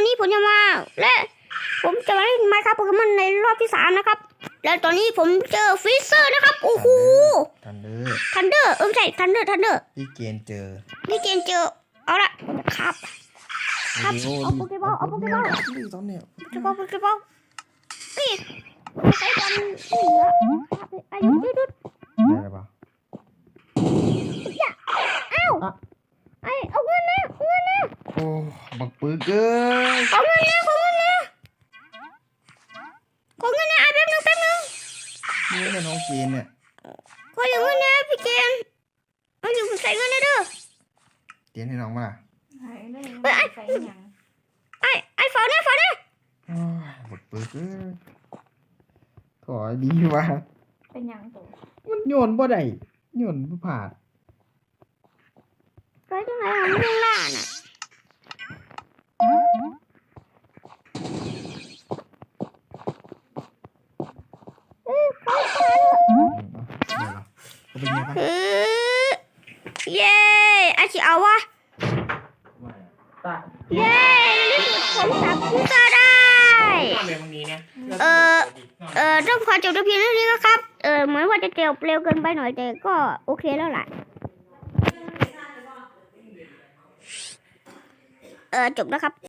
วันนี้ผมจะมา และผมจะมาเล่นไมค์ครับโปเกมอนในรอบที่สามนะครับ แล้วตอนนี้ผมเจอฟิเซอร์นะครับโอ้โหทันเดอร์ทันเดอร์เออไม่ใช่ทันเดอร์ทันเดอร์พี่เกณฑ์เจอนี่เจนเจอเอาละครับครับโอ้เอาโปเกมอลเอาโปเกมอลนี่ตอนเนี้ยโปเกมอลโปเกมอลนี่ใช้บอลเหลือครับอายุยืดยุดได้หรือเปล่าเอ้าไอ้บักปึกเอ้ยเอเงินนะขอเงินนะขอเงินนะไอ้แป๊บนึงแป๊บนึงนี่เนี่ยน้องเกณฑ์เนี่ยขออย่างเงินนะพี่เจนเอาอยู่ใส่เงินนะเด้อเกณฑ์ให้น้องมาล่ะไอ้ไอ้ไอ้ไอ้ฝาเนี่ฝาเนี่บักปึกเอ้ยขอดีว่ะเป็นยังตัวมันโยนบ่ได้โยนบ่ผ่านไปตรงไหนของเรื่องล่าน่ะ อืมเอา เดี๋ยวเหรอก็เป็นไงบ้างเออเย้ไอ้ที่เอาวะตาเย้ในที่สุดผมจับพิซซ่าได้ เออเออต้องขอจบแต่เพียงเท่านี้นะครับ เออเหมือนว่าจะเจบเร็วเกินไปหน่อยแต่ก็โอเคแล้วล่ะ เออจบแล้วครับ